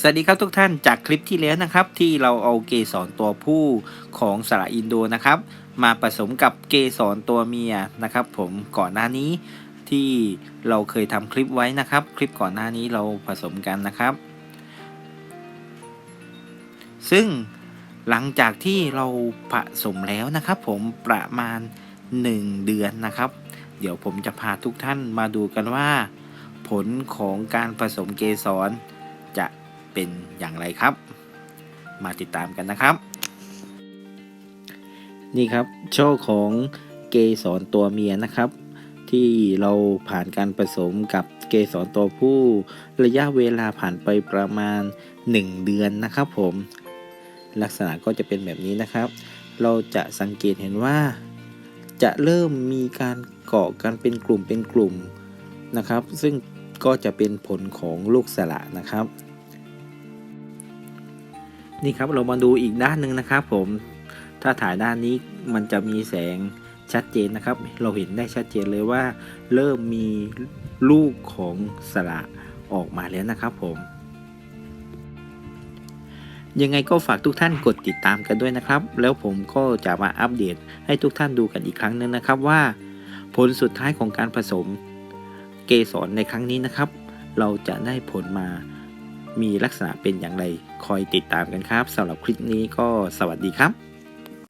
สวัสดีครับทุกท่านจากคลิปที่แล้วนะครับ ที่เราเอาเกสรตัวผู้ของสระอินโดนะครับ มาผสมกับเกสรตัวเมียนะครับ ผมก่อนหน้านี้ที่เราเคยทำคลิปไว้นะครับ คลิปก่อนหน้านี้เราผสมกันนะครับ ซึ่งหลังจากที่เราผสมแล้วนะครับ ผมประมาณ 1 เดือนนะครับ เดี๋ยวผมจะพาทุกท่านมาดูกันว่า ผลของการผสมเกสรจะ เป็นอย่างไรครับ มาติดตามกันนะครับ นี่ครับโชคของเกสรตัวเมียนะครับ ที่เราผ่านการผสมกับเกสรตัวผู้ระยะเวลาผ่านไปประมาณ 1 เดือนนะครับผม ลักษณะก็จะเป็นแบบนี้นะครับ เราจะสังเกตเห็นว่า จะเริ่มมีการเกาะกันเป็นกลุ่มเป็นกลุ่มนะครับ ซึ่งก็จะเป็นผลของลูกสละนะครับ นี่ครับเรามาดูอีกด้านหนึ่งนะครับ ผมถ้าถ่ายด้านนี้มันจะมีแสงชัดเจนนะครับ เราเห็นได้ชัดเจนเลยว่า เริ่มมีลูกของสละออกมาแล้วนะครับ ผม ยังไงก็ฝากทุกท่านกดติดตามกันด้วยนะครับ แล้วผมก็จะมาอัปเดตให้ทุกท่านดูกันอีกครั้งหนึงนะครับว่า ผลสุดท้ายของการผสมเกสรในครั้งนี้นะครับ เราจะได้ผลมา มีลักษณะเป็นอย่างไร คอยติดตามกันครับสำหรับคลิปนี้ก็สวัสดีครับ